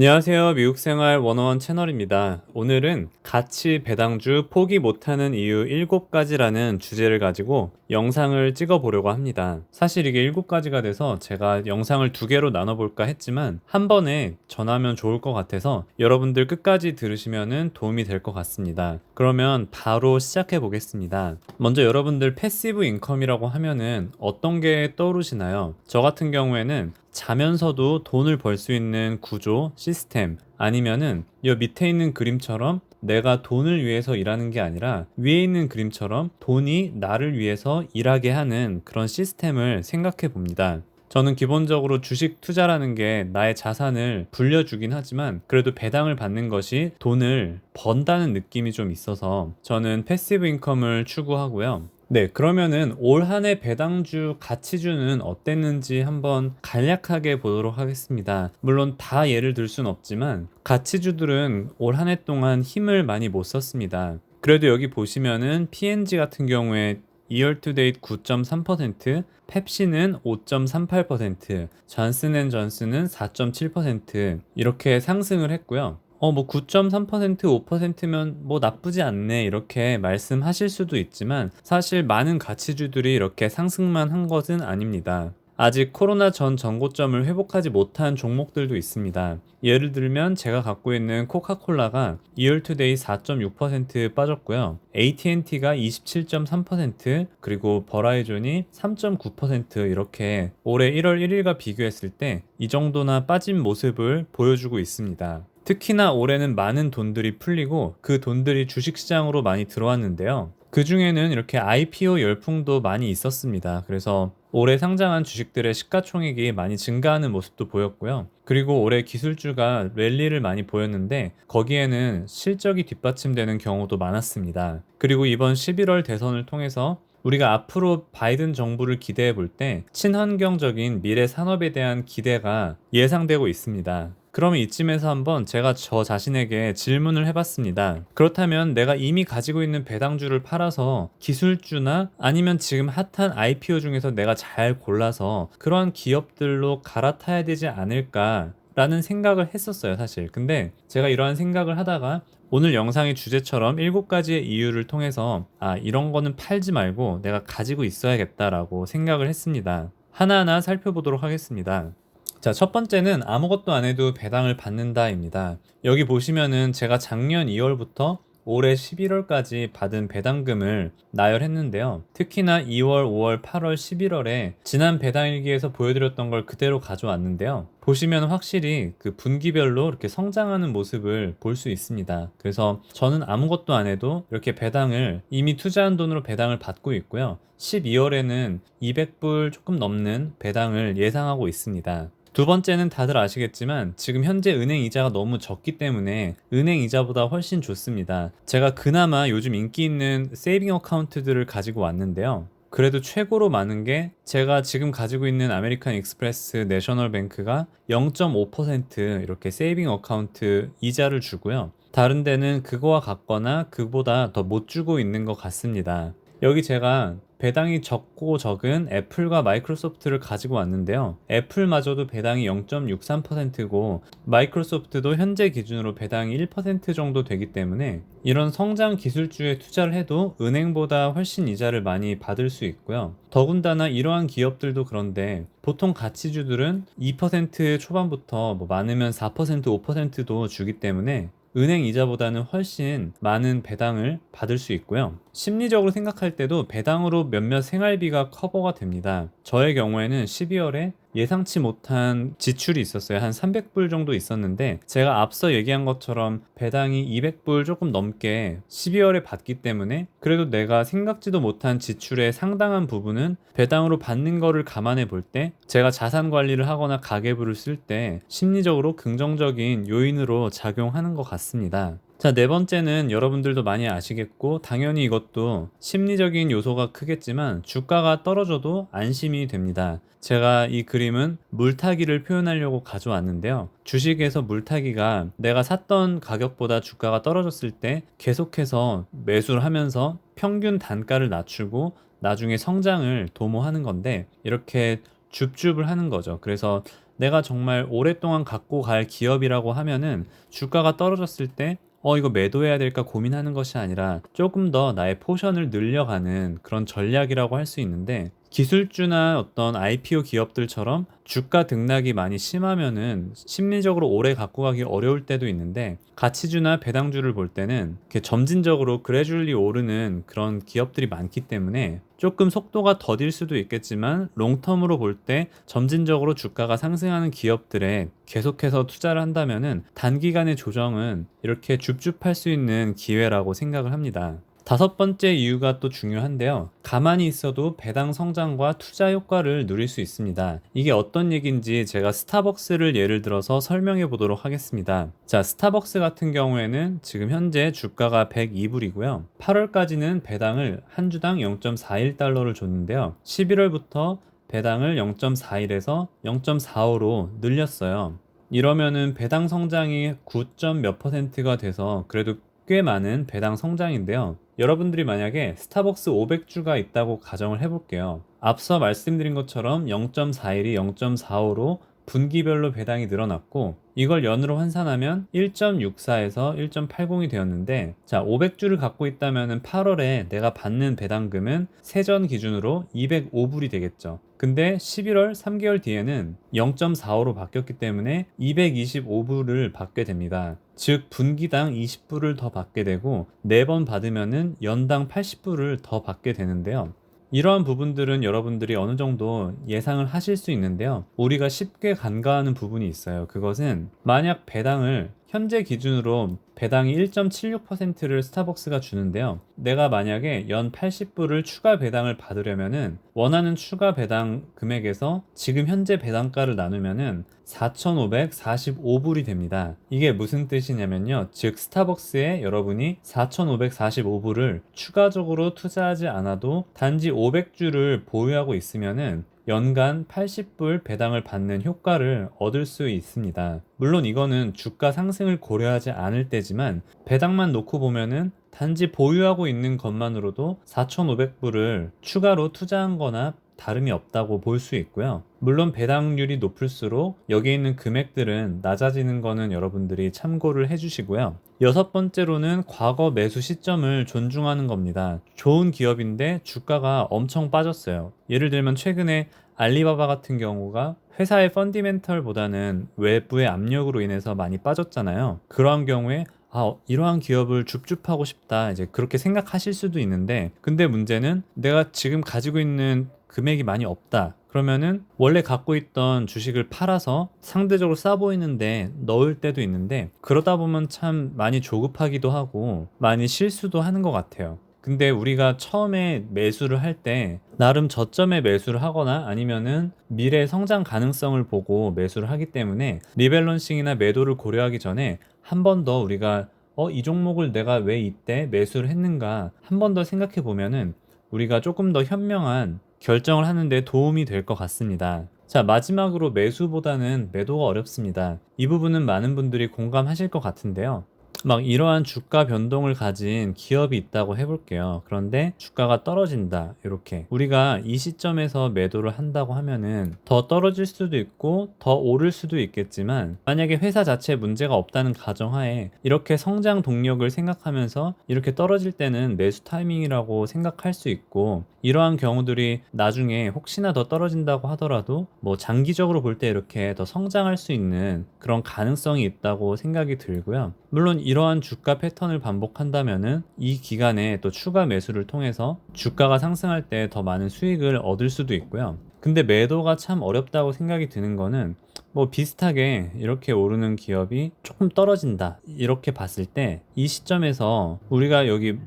안녕하세요. 미국생활 101 채널입니다. 오늘은 가치 배당주 포기 못하는 이유 7가지라는 주제를 가지고 영상을 찍어 보려고 합니다. 사실 이게 7가지가 돼서 제가 영상을 두 개로 나눠볼까 했지만 한 번에 전하면 좋을 것 같아서 여러분들 끝까지 들으시면 도움이 될 것 같습니다. 그러면 바로 시작해 보겠습니다. 먼저 여러분들 패시브 인컴이라고 하면은 어떤 게 떠오르시나요? 저 같은 경우에는 자면서도 돈을 벌 수 있는 구조, 시스템, 아니면은 이 밑에 있는 그림처럼 내가 돈을 위해서 일하는 게 아니라 위에 있는 그림처럼 돈이 나를 위해서 일하게 하는 그런 시스템을 생각해 봅니다. 저는 기본적으로 주식 투자라는 게 나의 자산을 불려주긴 하지만 그래도 배당을 받는 것이 돈을 번다는 느낌이 좀 있어서 저는 패시브 인컴을 추구하고요. 네, 그러면은 올 한 해 배당주 가치주는 어땠는지 한번 간략하게 보도록 하겠습니다. 물론 다 예를 들 순 없지만 가치주들은 올 한 해 동안 힘을 많이 못 썼습니다. 그래도 여기 보시면은 PNG 같은 경우에 2월 투 데이트 9.3%, 펩시는 5.38%, 존슨앤존슨은 4.7% 이렇게 상승을 했고요. 어, 뭐 9.3%, 5%면 뭐 나쁘지 않네 이렇게 말씀하실 수도 있지만 사실 많은 가치주들이 이렇게 상승만 한 것은 아닙니다. 아직 코로나 전 전고점을 회복하지 못한 종목들도 있습니다. 예를 들면 제가 갖고 있는 코카콜라가 2월 투데이 4.6% 빠졌고요. AT&T가 27.3% 그리고 버라이존이 3.9% 이렇게 올해 1월 1일과 비교했을 때 이 정도나 빠진 모습을 보여주고 있습니다. 특히나 올해는 많은 돈들이 풀리고 그 돈들이 주식시장으로 많이 들어왔는데요. 그 중에는 이렇게 IPO 열풍도 많이 있었습니다. 그래서 올해 상장한 주식들의 시가총액이 많이 증가하는 모습도 보였고요. 그리고 올해 기술주가 랠리를 많이 보였는데 거기에는 실적이 뒷받침되는 경우도 많았습니다. 그리고 이번 11월 대선을 통해서 우리가 앞으로 바이든 정부를 기대해 볼 때 친환경적인 미래 산업에 대한 기대가 예상되고 있습니다. 그러면 이쯤에서 한번 제가 저 자신에게 질문을 해봤습니다. 그렇다면 내가 이미 가지고 있는 배당주를 팔아서 기술주나 아니면 지금 핫한 IPO 중에서 내가 잘 골라서 그러한 기업들로 갈아타야 되지 않을까 라는 생각을 했었어요, 사실. 근데 제가 이러한 생각을 하다가 오늘 영상의 주제처럼 7가지의 이유를 통해서 아, 이런 거는 팔지 말고 내가 가지고 있어야겠다라고 생각을 했습니다. 하나하나 살펴보도록 하겠습니다. 자, 첫 번째는 아무것도 안 해도 배당을 받는다입니다. 여기 보시면은 제가 작년 2월부터 올해 11월까지 받은 배당금을 나열했는데요. 특히나 2월, 5월, 8월, 11월에 지난 배당일기에서 보여드렸던 걸 그대로 가져왔는데요. 보시면 확실히 그 분기별로 이렇게 성장하는 모습을 볼 수 있습니다. 그래서 저는 아무것도 안 해도 이렇게 배당을 이미 투자한 돈으로 배당을 받고 있고요. 12월에는 200불 조금 넘는 배당을 예상하고 있습니다. 두 번째는 다들 아시겠지만 지금 현재 은행 이자가 너무 적기 때문에 은행 이자보다 훨씬 좋습니다. 제가 그나마 요즘 인기 있는 세이빙 어카운트들을 가지고 왔는데요. 그래도 최고로 많은 게 제가 지금 가지고 있는 아메리칸 익스프레스 내셔널 뱅크가 0.5% 이렇게 세이빙 어카운트 이자를 주고요. 다른 데는 그거와 같거나 그보다 더 못 주고 있는 것 같습니다. 여기 제가 배당이 적고 적은 애플과 마이크로소프트를 가지고 왔는데요. 애플마저도 배당이 0.63%고 마이크로소프트도 현재 기준으로 배당이 1% 정도 되기 때문에 이런 성장 기술주에 투자를 해도 은행보다 훨씬 이자를 많이 받을 수 있고요. 더군다나 이러한 기업들도 그런데 보통 가치주들은 2% 초반부터 뭐 많으면 4% 5%도 주기 때문에 은행 이자보다는 훨씬 많은 배당을 받을 수 있고요. 심리적으로 생각할 때도 배당으로 몇몇 생활비가 커버가 됩니다. 저의 경우에는 12월에 예상치 못한 지출이 있었어요. 한 300불 정도 있었는데 제가 앞서 얘기한 것처럼 배당이 200불 조금 넘게 12월에 받기 때문에 그래도 내가 생각지도 못한 지출의 상당한 부분은 배당으로 받는 거를 감안해 볼 때 제가 자산 관리를 하거나 가계부를 쓸 때 심리적으로 긍정적인 요인으로 작용하는 것 같습니다. 자, 네 번째는 여러분들도 많이 아시겠고, 당연히 이것도 심리적인 요소가 크겠지만, 주가가 떨어져도 안심이 됩니다. 제가 이 그림은 물타기를 표현하려고 가져왔는데요. 주식에서 물타기가 내가 샀던 가격보다 주가가 떨어졌을 때 계속해서 매수를 하면서 평균 단가를 낮추고 나중에 성장을 도모하는 건데, 이렇게 줍줍을 하는 거죠. 그래서 내가 정말 오랫동안 갖고 갈 기업이라고 하면은 주가가 떨어졌을 때 어, 이거 매도해야 될까 고민하는 것이 아니라 조금 더 나의 포션을 늘려가는 그런 전략이라고 할 수 있는데 기술주나 어떤 IPO 기업들처럼 주가 등락이 많이 심하면은 심리적으로 오래 갖고 가기 어려울 때도 있는데 가치주나 배당주를 볼 때는 점진적으로 그래줄리 오르는 그런 기업들이 많기 때문에 조금 속도가 더딜 수도 있겠지만 롱텀으로 볼 때 점진적으로 주가가 상승하는 기업들에 계속해서 투자를 한다면은 단기간의 조정은 이렇게 줍줍할 수 있는 기회라고 생각을 합니다. 다섯 번째 이유가 또 중요한데요. 가만히 있어도 배당 성장과 투자 효과를 누릴 수 있습니다. 이게 어떤 얘기인지 제가 스타벅스를 예를 들어서 설명해 보도록 하겠습니다. 자, 스타벅스 같은 경우에는 지금 현재 주가가 102불이고요. 8월까지는 배당을 한 주당 0.41달러를 줬는데요. 11월부터 배당을 0.41에서 0.45로 늘렸어요. 이러면은 배당 성장이 9. 몇 퍼센트가 돼서 그래도 꽤 많은 배당 성장인데요. 여러분들이 만약에 스타벅스 500주가 있다고 가정을 해볼게요. 앞서 말씀드린 것처럼 0.41이 0.45로 분기별로 배당이 늘어났고 이걸 연으로 환산하면 1.64에서 1.80이 되었는데 자 500주를 갖고 있다면 8월에 내가 받는 배당금은 세전 기준으로 205불이 되겠죠. 근데 11월 3개월 뒤에는 0.45로 바뀌었기 때문에 225불을 받게 됩니다. 즉 분기당 20불을 더 받게 되고 4번 받으면은 연당 80불을 더 받게 되는데요. 이러한 부분들은 여러분들이 어느 정도 예상을 하실 수 있는데요. 우리가 쉽게 간과하는 부분이 있어요. 그것은 만약 배당을 현재 기준으로 배당이 1.76%를 스타벅스가 주는데요. 내가 만약에 연 80불을 추가 배당을 받으려면은 원하는 추가 배당 금액에서 지금 현재 배당가를 나누면은 4,545불이 됩니다. 이게 무슨 뜻이냐면요. 즉 스타벅스에 여러분이 4,545불을 추가적으로 투자하지 않아도 단지 500주를 보유하고 있으면은 연간 80불 배당을 받는 효과를 얻을 수 있습니다. 물론 이거는 주가 상승을 고려하지 않을 때지만 배당만 놓고 보면은 단지 보유하고 있는 것만으로도 4,500불을 추가로 투자한 거나 다름이 없다고 볼 수 있고요. 물론 배당률이 높을수록 여기 있는 금액들은 낮아지는 거는 여러분들이 참고를 해주시고요. 여섯 번째로는 과거 매수 시점을 존중하는 겁니다. 좋은 기업인데 주가가 엄청 빠졌어요. 예를 들면 최근에 알리바바 같은 경우가 회사의 펀디멘털보다는 외부의 압력으로 인해서 많이 빠졌잖아요. 그러한 경우에 아, 이러한 기업을 줍줍하고 싶다. 이제 그렇게 생각하실 수도 있는데, 근데 문제는 내가 지금 가지고 있는 금액이 많이 없다. 그러면은 원래 갖고 있던 주식을 팔아서 상대적으로 싸 보이는데 넣을 때도 있는데 그러다 보면 참 많이 조급하기도 하고 많이 실수도 하는 것 같아요. 근데 우리가 처음에 매수를 할 때 나름 저점에 매수를 하거나 아니면은 미래 성장 가능성을 보고 매수를 하기 때문에 리밸런싱이나 매도를 고려하기 전에 한 번 더 우리가 어, 이 종목을 내가 왜 이때 매수를 했는가 한 번 더 생각해 보면은 우리가 조금 더 현명한 결정을 하는데 도움이 될 것 같습니다. 자, 마지막으로 매수보다는 매도가 어렵습니다. 이 부분은 많은 분들이 공감하실 것 같은데요. 막 이러한 주가 변동을 가진 기업이 있다고 해볼게요. 그런데 주가가 떨어진다. 이렇게. 우리가 이 시점에서 매도를 한다고 하면은 더 떨어질 수도 있고 더 오를 수도 있겠지만 만약에 회사 자체에 문제가 없다는 가정하에 이렇게 성장 동력을 생각하면서 이렇게 떨어질 때는 매수 타이밍이라고 생각할 수 있고 이러한 경우들이 나중에 혹시나 더 떨어진다고 하더라도 뭐 장기적으로 볼 때 이렇게 더 성장할 수 있는 그런 가능성이 있다고 생각이 들고요. 물론 이러한 주가 패턴을 반복한다면은 이 기간에 또 추가 매수를 통해서 주가가 상승할 때 더 많은 수익을 얻을 수도 있고요. 근데 매도가 참 어렵다고 생각이 드는 거는 뭐 비슷하게 이렇게 오르는 기업이 조금 떨어진다 이렇게 봤을 때 이 시점에서 우리가 여기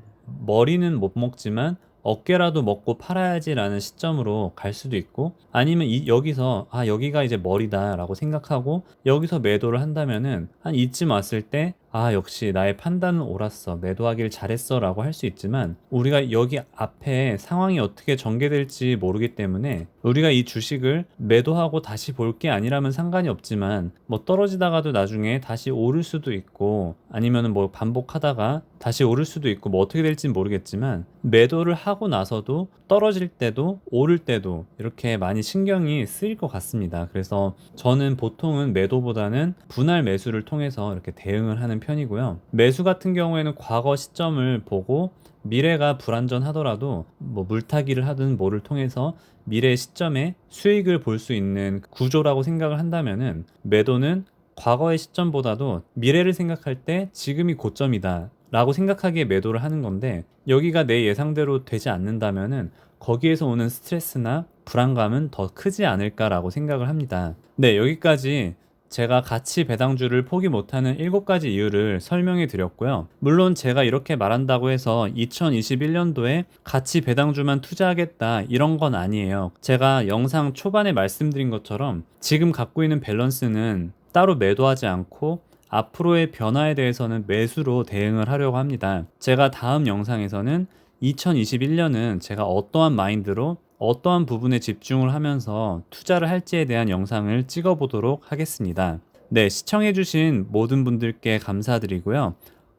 머리는 못 먹지만 어깨라도 먹고 팔아야지라는 시점으로 갈 수도 있고 아니면 이, 여기서 아 여기가 이제 머리다라고 생각하고 여기서 매도를 한다면은 한 이쯤 왔을 때 아, 역시 나의 판단은 옳았어. 매도하길 잘했어. 라고 할 수 있지만, 우리가 여기 앞에 상황이 어떻게 전개될지 모르기 때문에, 우리가 이 주식을 매도하고 다시 볼 게 아니라면 상관이 없지만, 뭐 떨어지다가도 나중에 다시 오를 수도 있고, 아니면은 뭐 반복하다가 다시 오를 수도 있고, 뭐 어떻게 될지는 모르겠지만, 매도를 하고 나서도 떨어질 때도 오를 때도 이렇게 많이 신경이 쓰일 것 같습니다. 그래서 저는 보통은 매도보다는 분할 매수를 통해서 이렇게 대응을 하는 편이고요. 매수 같은 경우에는 과거 시점을 보고 미래가 불안전하더라도 뭐 물타기를 하든 뭐를 통해서 미래 시점에 수익을 볼 수 있는 구조라고 생각을 한다면은 매도는 과거의 시점보다도 미래를 생각할 때 지금이 고점이다. 라고 생각하기에 매도를 하는 건데 여기가 내 예상대로 되지 않는다면은 거기에서 오는 스트레스나 불안감은 더 크지 않을까라고 생각을 합니다. 네, 여기까지 제가 가치 배당주를 포기 못하는 7가지 이유를 설명해 드렸고요. 물론 제가 이렇게 말한다고 해서 2021년도에 가치 배당주만 투자하겠다 이런 건 아니에요. 제가 영상 초반에 말씀드린 것처럼 지금 갖고 있는 밸런스는 따로 매도하지 않고 앞으로의 변화에 대해서는 매수로 대응을 하려고 합니다. 제가 다음 영상에서는 2021년은 제가 어떠한 마인드로 어떠한 부분에 집중을 하면서 투자를 할지에 대한 영상을 찍어 보도록 하겠습니다. 네, 시청해주신 모든 분들께 감사드리고요.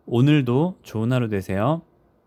오늘도 좋은 하루 되세요.